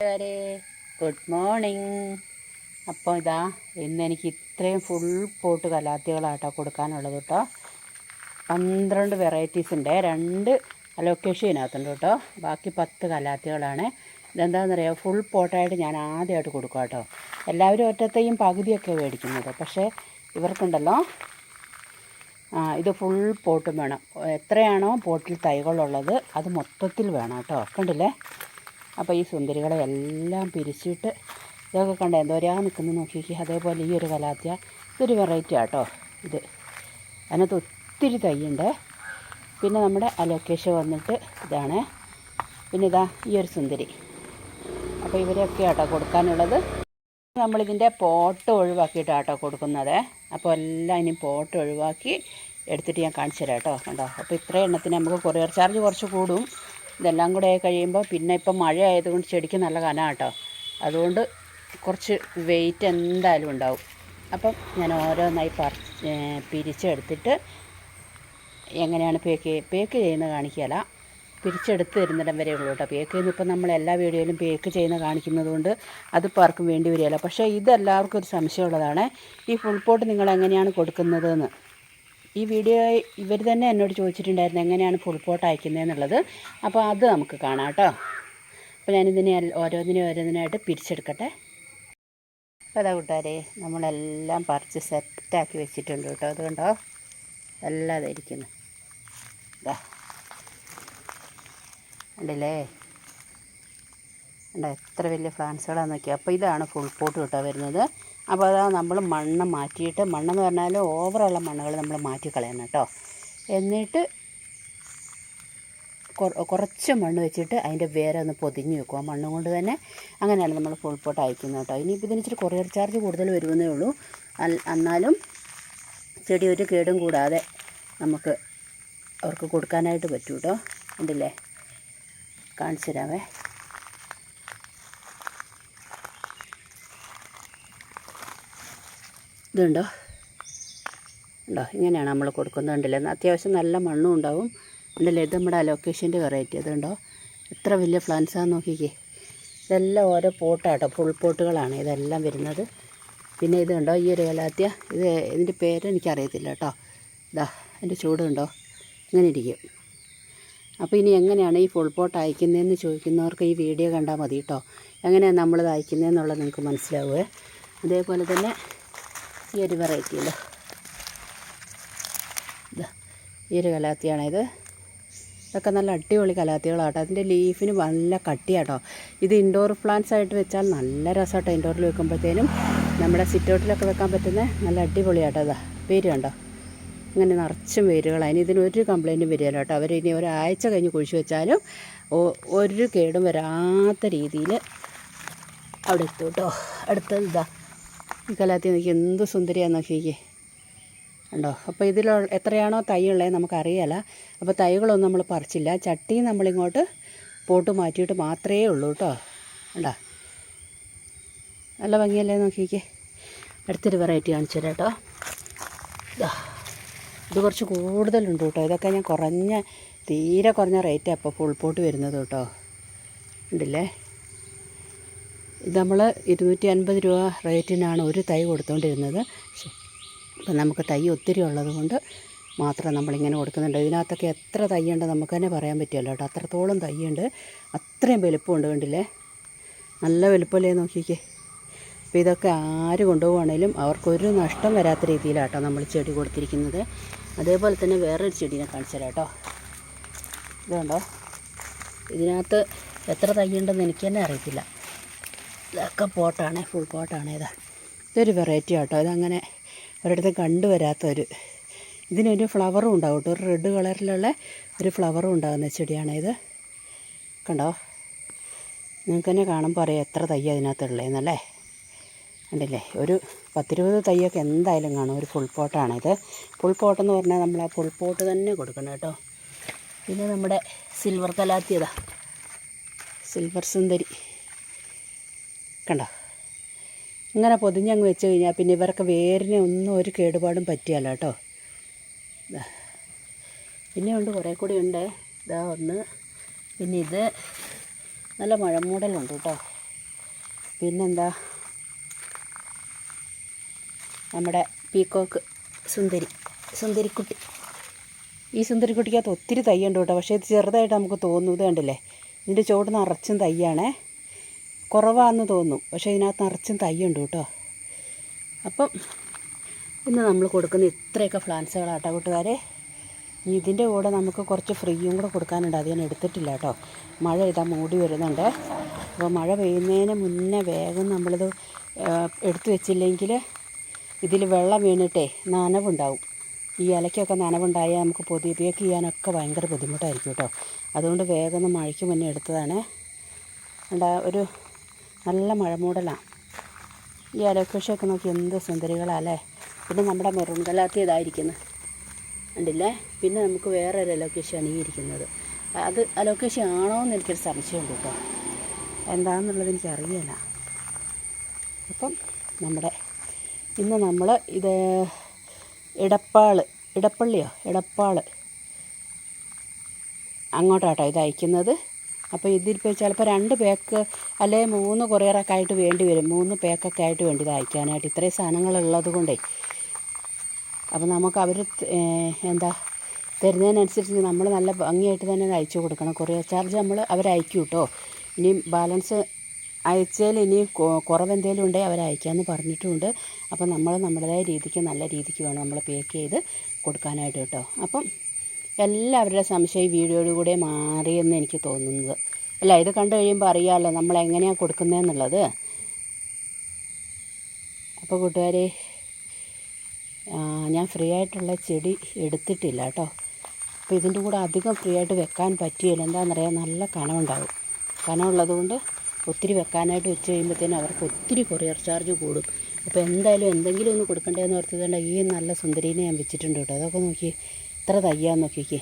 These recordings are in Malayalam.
കൂട്ടുകാരെ ഗുഡ് മോർണിംഗ് അപ്പോൾ ഇതാ ഇന്ന് എനിക്ക് ഇത്രയും ഫുൾ പോട്ട് കലാത്തികളാട്ടോ കൊടുക്കാനുള്ളത് കേട്ടോ. പന്ത്രണ്ട് വെറൈറ്റീസ് ഉണ്ട്. രണ്ട് അലോക്കേഷൻ ഇതിനകത്തുണ്ട് കേട്ടോ. ബാക്കി പത്ത് കലാത്തികളാണ്. ഇതെന്താണെന്നറിയാമോ ഫുൾ പോട്ടായിട്ട് ഞാൻ ആദ്യമായിട്ട് കൊടുക്കുക കേട്ടോ. എല്ലാവരും ഒറ്റത്തെയും പകുതിയൊക്കെ മേടിക്കുന്നത്. പക്ഷേ ഇവർക്കുണ്ടല്ലോ. ആ ഇത് ഫുൾ പോട്ടും വേണം. എത്രയാണോ പോട്ടിൽ തൈകളുള്ളത് അത് മൊത്തത്തിൽ വേണം കേട്ടോ. കണ്ടില്ലേ? അപ്പോൾ ഈ സുന്ദരികളെ എല്ലാം പിരിച്ചിട്ട് ഇതൊക്കെ കണ്ട? എന്തോരാ നിൽക്കുന്നു നോക്കിക്ക്. അതേപോലെ ഈ ഒരു കലാത്തിയ ഇതൊരു വെറൈറ്റി ആട്ടോ ഇത്. അതിനകത്ത് ഒത്തിരി തൈയുണ്ട്. പിന്നെ നമ്മുടെ അലോക്കേഷൻ വന്നിട്ട് ഇതാണ്. പിന്നെ ഇതാ ഈ ഒരു സുന്ദരി. അപ്പോൾ ഇവരെയൊക്കെ ആട്ടോ കൊടുക്കാനുള്ളത്. നമ്മളിതിന്റെ പോട്ട് ഒഴിവാക്കിയിട്ടാട്ടോ കൊടുക്കുന്നത്. അപ്പോൾ എല്ലാം ഇനി പോട്ട് ഒഴിവാക്കി എടുത്തിട്ട് ഞാൻ കാണിച്ചു തരാം കേട്ടോ കണ്ടോ? അപ്പോൾ ഇത്രയും എണ്ണത്തിന് നമുക്ക് കൊറിയർ ചാർജ് കുറച്ച് കൂടും. ഇതെല്ലാം കൂടെ ആയി കഴിയുമ്പോൾ പിന്നെ ഇപ്പം മഴ ആയതുകൊണ്ട് ചെടിക്ക് നല്ല കന കേട്ടോ അതുകൊണ്ട് കുറച്ച് വെയിറ്റ് എന്തായാലും ഉണ്ടാവും. അപ്പം ഞാൻ ഓരോന്നായി പറ പിരിച്ചെടുത്തിട്ട് എങ്ങനെയാണ് പേക്ക് പേക്ക് ചെയ്യുന്നത് കാണിക്കുകയല്ല. പിരിച്ചെടുത്ത് തരുന്നിടം വരെ ഉള്ളൂ കേട്ടോ. പേക്ക് ചെയ്യുന്ന ഇപ്പം നമ്മൾ എല്ലാ വീഡിയോയിലും പേക്ക് ചെയ്യുന്ന കാണിക്കുന്നത് കൊണ്ട് അതിപ്പോൾ ആർക്കും വേണ്ടി വരികയില്ല. പക്ഷേ ഇതെല്ലാവർക്കും ഒരു സംശയമുള്ളതാണ്. ഈ ഫുൾ പോട്ട് നിങ്ങൾ എങ്ങനെയാണ് കൊടുക്കുന്നതെന്ന്. ഈ വീഡിയോ ഇവർ തന്നെ എന്നോട് ചോദിച്ചിട്ടുണ്ടായിരുന്നു എങ്ങനെയാണ് ഫുൾ പോട്ട് അയക്കുന്നതെന്നുള്ളത് അപ്പോൾ അത് നമുക്ക് കാണാം കേട്ടോ അപ്പോൾ ഞാനിതിനെ ഓരോന്നിനെ ഓരോന്നിനും ഓരോന്നിനായിട്ട് പിരിച്ചെടുക്കട്ടെ. അപ്പോൾ അതാ കൂട്ടുകാരെ നമ്മളെല്ലാം പറിച്ച് സെറ്റാക്കി വെച്ചിട്ടുണ്ട് കേട്ടോ അതുകൊണ്ടോ? എല്ലാം ഇരിക്കുന്നു ഇതാ ഉണ്ടല്ലേ ഉണ്ട് എത്ര വലിയ പ്ലാന്റ്സുകളാന്ന് നോക്കി അപ്പോൾ ഇതാണ് ഫുൾ പോട്ട് കേട്ടോ വരുന്നത്. അപ്പോൾ അതാ നമ്മൾ മണ്ണ് മാറ്റിയിട്ട് മണ്ണെന്ന് പറഞ്ഞാൽ ഓവറുള്ള മണ്ണുകൾ നമ്മൾ മാറ്റി കളയണം കേട്ടോ. എന്നിട്ട് കുറ- കുറച്ച് മണ്ണ് വെച്ചിട്ട് അതിന്റെ വേരെ ഒന്ന് പൊതിഞ്ഞ് വെക്കും. ആ മണ്ണ് കൊണ്ട് തന്നെ അങ്ങനെയാണ് നമ്മൾ ഫുൾ പോട്ട് അയക്കുന്നത് കേട്ടോ. ഇനിയിപ്പോൾ ഇതിന് കൊറിയർ ചാർജ് കൂടുതൽ വരുമെന്നേ ഉള്ളൂ. എന്നാലും ചെടി ഒരു കേടും കൂടാതെ നമുക്ക് അവർക്ക് കൊടുക്കാനായിട്ട് പറ്റൂ കേട്ടോ. ഉണ്ടല്ലേ കാണിച്ചു തരാവേ. ഇതുണ്ടോ? ഉണ്ടോ? ഇങ്ങനെയാണ് നമ്മൾ കൊടുക്കുന്നത് കണ്ടില്ലേ? അത്യാവശ്യം നല്ല മണ്ണും ഉണ്ടാവും. ഉണ്ടല്ലേ ഇത് നമ്മുടെ ലൊക്കേഷന്റെ വെറൈറ്റി. അതുണ്ടോ എത്ര വലിയ പ്ലാന്റ്സാന്ന് നോക്കിക്കേ. ഇതെല്ലാം ഓരോ പോട്ടാട്ടോ. ഫുൾ പോട്ടുകളാണ് ഇതെല്ലാം വരുന്നത്. പിന്നെ ഇതുണ്ടോ? ഈ ഒരു കലാത്തിയ. ഇത് ഇതിന്റെ പേരെനിക്കറിയത്തില്ല കേട്ടോ. ഇതാ അതിന്റെ ചൂടുണ്ടോ ഇങ്ങനെ ഇരിക്കും. അപ്പോൾ ഇനി എങ്ങനെയാണ് ഈ ഫുൾ പോട്ട് അയക്കുന്നതെന്ന് ചോദിക്കുന്നവർക്ക് ഈ വീഡിയോ കണ്ടാൽ മതി കേട്ടോ. എങ്ങനെയാണ് നമ്മളിത് അയക്കുന്നതെന്നുള്ളത് നിങ്ങൾക്ക് മനസ്സിലാവുമേ അതേപോലെ തന്നെ ഈ ഒരു വെറൈറ്റിയിൽ ഈ ഒരു കലാത്തിയാണിത്. ഇതൊക്കെ നല്ല അടിപൊളി കലാത്തികളാട്ടോ. അതിന്റെ ലീഫിന് നല്ല കട്ടിയാട്ടോ. ഇത് ഇൻഡോർ പ്ലാന്റ്സ് ആയിട്ട് വെച്ചാൽ നല്ല രസമാട്ടോ ഇൻഡോറിൽ വെക്കുമ്പോഴത്തേനും. നമ്മുടെ സിറ്റൗട്ടിലൊക്കെ വെക്കാൻ പറ്റുന്ന നല്ല അടിപൊളിയാട്ടോ ഇതാ പേര് കണ്ടോ? ഇങ്ങനെ നിറച്ചും വേരുകളാണ് ഇനി ഇതിനൊരു കംപ്ലൈന്റും വരികയില്ല കേട്ടോ. അവർ ഇനി ഒരാഴ്ച കഴിഞ്ഞ് കുഴിച്ച് വെച്ചാലും ഒരു കേടും വരാത്ത രീതിയിൽ അവിടെ എത്തും കേട്ടോ. അടുത്തത് ഇതാ ഈ കലാത്തി നോക്കി എന്ത് സുന്ദരിയാന്ന് നോക്കിക്കേ ഉണ്ടോ അപ്പോൾ ഇതിൽ എത്രയാണോ തൈ ഉള്ളത് നമുക്കറിയാല അപ്പോൾ തൈകളൊന്നും നമ്മൾ പറിച്ചില്ല. ചട്ടി നമ്മളിങ്ങോട്ട് പോട്ട് മാറ്റിയിട്ട് മാത്രമേ ഉള്ളൂ കേട്ടോ. ഉണ്ടോ നല്ല ഭംഗിയല്ലേ നോക്കിക്കേ അടുത്തൊരു വെറൈറ്റി കാണിച്ചു തരാം കേട്ടോ. ഇത് കുറച്ച് കൂടുതലുണ്ട് കേട്ടോ. ഇതൊക്കെ ഞാൻ കുറഞ്ഞ തീരെ കുറഞ്ഞ റേറ്റാണ് അപ്പോൾ ഫുൾ പോട്ട് വരുന്നത് കേട്ടോ. ഉണ്ടല്ലേ നമ്മൾ ഇരുന്നൂറ്റി അൻപത് രൂപ റേറ്റിനാണ് ഒരു തൈ കൊടുത്തുകൊണ്ടിരുന്നത് ഇപ്പം നമുക്ക് തൈ ഒത്തിരി ഉള്ളത് കൊണ്ട് മാത്രം നമ്മളിങ്ങനെ കൊടുക്കുന്നുണ്ട്. ഇതിനകത്തൊക്കെ എത്ര തൈയുണ്ട് നമുക്ക് തന്നെ പറയാൻ പറ്റുമല്ലോ കേട്ടോ. അത്രത്തോളം തൈയുണ്ട്. അത്രയും വലുപ്പമുണ്ട് കണ്ടില്ലേ? നല്ല വലുപ്പമല്ലേ നോക്കിക്കേ. അപ്പോൾ ഇതൊക്കെ ആര് കൊണ്ടുപോകുകയാണെങ്കിലും അവർക്കൊരു നഷ്ടം വരാത്ത രീതിയിലാട്ടോ നമ്മൾ ചെടി കൊടുത്തിരിക്കുന്നത്. അതേപോലെ തന്നെ വേറൊരു ചെടീനെ കാണിച്ചു തരാം കേട്ടോ. ഇതുണ്ടോ? ഇതിനകത്ത് എത്ര തൈയുണ്ടെന്ന് എനിക്ക് തന്നെ അറിയത്തില്ല. ഇതൊക്കെ പോട്ടാണ് ഫുൾ പോട്ടാണ് ഇതാ. ഇതൊരു വെറൈറ്റി ആട്ടോ. ഇതങ്ങനെ ഒരിടത്തും കണ്ടുവരാത്തൊരു ഇതിനൊരു ഫ്ലവറും ഉണ്ടാവും കേട്ടോ. ഒരു റെഡ് കളറിലുള്ള ഒരു ഫ്ലവറും ഉണ്ടാകുന്ന ചെടിയാണ് ഇത്. കണ്ടോ? നിങ്ങൾക്ക് തന്നെ കാണുമ്പോൾ അറിയാം എത്ര തൈ അതിനകത്തുള്ളതെന്നല്ലേ കണ്ടില്ലേ? ഒരു പത്തിരുപത് തൈയൊക്കെ എന്തായാലും കാണും. ഒരു ഫുൾ പോട്ടാണിത് ഫുൾ പോട്ടെന്ന് പറഞ്ഞാൽ നമ്മൾ ആ ഫുൾ പോട്ട് തന്നെ കൊടുക്കണം കേട്ടോ. പിന്നെ നമ്മുടെ സിൽവർ കലാത്തിയതാ സിൽവർ സുന്ദരി. കണ്ടോ. ഇങ്ങനെ പൊതിഞ്ഞങ്ങ് വെച്ച് കഴിഞ്ഞാൽ പിന്നെ ഇവർക്ക് വേരിനെ ഒന്നും ഒരു കേടുപാടും പറ്റിയല്ല കേട്ടോ. പിന്നെ ഉണ്ട് കുറേ കൂടി ഉണ്ട്. ഇതാ ഒന്ന്. പിന്നെ ഇത് നല്ല മഴമൂടലുണ്ട് കേട്ടോ പിന്നെന്താ? നമ്മുടെ പീക്കോക്ക് സുന്ദരി സുന്ദരിക്കുട്ടി. ഈ സുന്ദരിക്കുട്ടിക്കകത്ത് ഒത്തിരി തയ്യുണ്ട് കേട്ടോ പക്ഷേ ഇത് ചെറുതായിട്ട് നമുക്ക് തോന്നുന്നത് കണ്ടില്ലേ? ഇതിന്റെ ചുവട് നിറച്ചും തയ്യാണേ കുറവാന്ന് തോന്നും. പക്ഷേ ഇതിനകത്ത് നിറച്ചും തൈയുണ്ട് കേട്ടോ. അപ്പം ഇന്ന് നമ്മൾ കൊടുക്കുന്ന ഇത്രയൊക്കെ ഫ്ലാൻസുകളാട്ടോ കൂട്ടുകാരെ. ഇതിന്റെ കൂടെ നമുക്ക് കുറച്ച് ഫ്രീയും കൂടെ കൊടുക്കാനുണ്ട്. അത് ഞാൻ എടുത്തിട്ടില്ല കേട്ടോ. മഴ ഇതാ മൂടി വരുന്നുണ്ട്. അപ്പോൾ മഴ പെയ്യുന്നതിന് മുന്നേ വേഗം നമ്മളിത് എടുത്തു വെച്ചില്ലെങ്കിൽ ഇതിൽ വെള്ളം വീണിട്ടേ നനവുണ്ടാവും. ഈ ഇലയ്ക്കൊക്കെ നനവുണ്ടായാൽ നമുക്ക് പൊതി ബേക്ക് ചെയ്യാനൊക്കെ ഭയങ്കര ബുദ്ധിമുട്ടായിരിക്കും കേട്ടോ. അതുകൊണ്ട് വേഗം മഴയ്ക്ക് മുന്നേ എടുത്തതാണ്. ഒരു നല്ല മഴമൂടലാണ് ഈ അലക്കൃഷിയൊക്കെ നോക്കി എന്ത് സുന്ദരികളല്ലേ? പിന്നെ നമ്മുടെ മെറൂൺ കലാത്തി ഇതായിരിക്കുന്നത് ഉണ്ടല്ലേ പിന്നെ നമുക്ക് വേറെ ഒരു അലോക്കേഷാണ് ഈ ഇരിക്കുന്നത്. അത് അലോക്കേഷൻ ആണോ എന്ന് എനിക്കൊരു സംശയമുണ്ട് കേട്ടോ. എന്താണെന്നുള്ളത് എനിക്കറിയില്ല. അപ്പം നമ്മുടെ ഇന്ന് നമ്മൾ ഇത് ഇടപ്പാൾ ഇടപ്പള്ളിയോ? ഇടപ്പാൾ അങ്ങോട്ടാട്ടോ ഇത് അയക്കുന്നത്. അപ്പോൾ ഇതിപ്പോൾ ചിലപ്പോൾ രണ്ട് പേക്ക് അല്ലെ മൂന്ന് കൊറിയറൊക്കെ ആയിട്ട് വേണ്ടി വരും. മൂന്ന് പേക്കൊക്കെ ആയിട്ട് വേണ്ടി വായിക്കാനായിട്ട് ഇത്രയും സാധനങ്ങളുള്ളത് കൊണ്ടേ. അപ്പോൾ നമുക്ക് അവർ എന്താ തരുന്നതിനനുസരിച്ച് നമ്മൾ നല്ല ഭംഗിയായിട്ട് തന്നെ അയച്ചു കൊടുക്കണം. കൊറിയർ ചാർജ് നമ്മൾ അവരയക്കും കേട്ടോ. ഇനിയും ബാലൻസ് അയച്ചാൽ ഇനി കുറവെന്തെങ്കിലും ഉണ്ടെങ്കിൽ അവർ പറഞ്ഞിട്ടുമുണ്ട് അപ്പോൾ നമ്മൾ നമ്മുടേതായ രീതിക്ക് നല്ല രീതിക്ക് വേണം നമ്മൾ പേക്ക് ചെയ്ത് കൊടുക്കാനായിട്ട് കേട്ടോ. അപ്പം എല്ലാവരുടെ സംശയം ഈ വീഡിയോയിലൂടെ മാറിയെന്ന് എനിക്ക് തോന്നുന്നത്. അല്ല ഇത് കണ്ടു കഴിയുമ്പോൾ അറിയാമല്ലോ നമ്മൾ എങ്ങനെയാണ് കൊടുക്കുന്നതെന്നുള്ളത് അപ്പോൾ കൂട്ടുകാരെ ഞാൻ ഫ്രീ ആയിട്ടുള്ള ചെടി എടുത്തിട്ടില്ല കേട്ടോ. അപ്പോൾ ഇതിന്റെ കൂടെ അധികം ഫ്രീ ആയിട്ട് വെക്കാൻ പറ്റിയില്ല. എന്താണെന്നറിയാം നല്ല കനമുണ്ടാവും കനമുള്ളതുകൊണ്ട് ഒത്തിരി വെക്കാനായിട്ട് വെച്ച് കഴിയുമ്പോഴത്തേനും അവർക്ക് ഒത്തിരി കൊറിയർ ചാർജ് കൂടും. അപ്പോൾ എന്തായാലും എന്തെങ്കിലും ഒന്ന് കൊടുക്കണ്ടേന്ന് ഓർത്തതുകൊണ്ട് ഈ നല്ല സുന്ദരീനെ ഞാൻ വെച്ചിട്ടുണ്ട് കേട്ടോ. അതൊക്കെ നോക്കി എത്ര തയ്യാന്ന് നോക്കിക്കേ.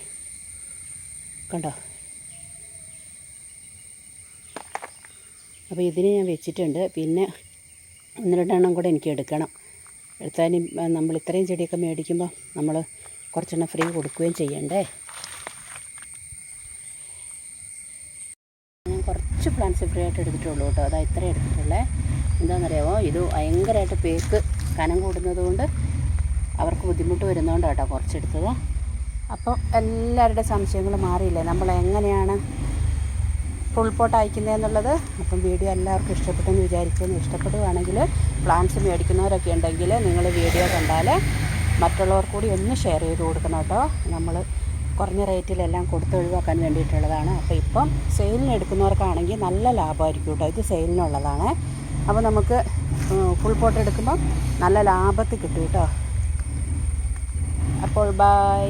കണ്ടോ? അപ്പോൾ ഇതിന് ഞാൻ വെച്ചിട്ടുണ്ട്. പിന്നെ ഒന്ന് രണ്ടെണ്ണം കൂടെ എനിക്ക് എടുക്കണം. എടുത്താലും നമ്മൾ ഇത്രയും ചെടിയൊക്കെ മേടിക്കുമ്പോൾ നമ്മൾ കുറച്ചെണ്ണം ഫ്രീ കൊടുക്കുകയും ചെയ്യണ്ടേ? ഞാൻ കുറച്ച് പ്ലാന്റ്സ് ഫ്രീ ആയിട്ട് എടുത്തിട്ടുള്ളൂ കേട്ടോ. അതാ ഇത്രയും എടുത്തിട്ടുള്ളേ. എന്താണെന്നറിയാമോ ഇത് ഭയങ്കരമായിട്ട് പേക്ക് കനം കൂടുന്നതുകൊണ്ട് അവർക്ക് ബുദ്ധിമുട്ട് വരുന്നതുകൊണ്ടാണ് കേട്ടോ കുറച്ചെടുത്തത്. അപ്പം എല്ലാവരുടെ സംശയങ്ങൾ മാറിയില്ലേ? നമ്മൾ എങ്ങനെയാണ് ഫുൾ പോട്ട് അയക്കുന്നതെന്നുള്ളത്? അപ്പം വീഡിയോ എല്ലാവർക്കും ഇഷ്ടപ്പെട്ടെന്ന് വിചാരിക്കുന്നു. ഇഷ്ടപ്പെടുകയാണെങ്കിൽ പ്ലാൻസ് മേടിക്കുന്നവരൊക്കെ ഉണ്ടെങ്കിൽ നിങ്ങൾ വീഡിയോ കണ്ടാൽ മറ്റുള്ളവർ കൂടി ഒന്ന് ഷെയർ ചെയ്ത് കൊടുക്കണം കേട്ടോ. നമ്മൾ കുറഞ്ഞ റേറ്റിലെല്ലാം കൊടുത്ത് ഒഴിവാക്കാൻ വേണ്ടിയിട്ടുള്ളതാണ്. അപ്പോൾ ഇപ്പം സെയിലിന് എടുക്കുന്നവർക്കാണെങ്കിൽ നല്ല ലാഭമായിരിക്കും കേട്ടോ. ഇത് സെയിലിനുള്ളതാണ് അപ്പോൾ നമുക്ക് ഫുൾ പോട്ട് എടുക്കുമ്പം നല്ല ലാഭത്തിൽ കിട്ടും കേട്ടോ. അപ്പോൾ ബായ്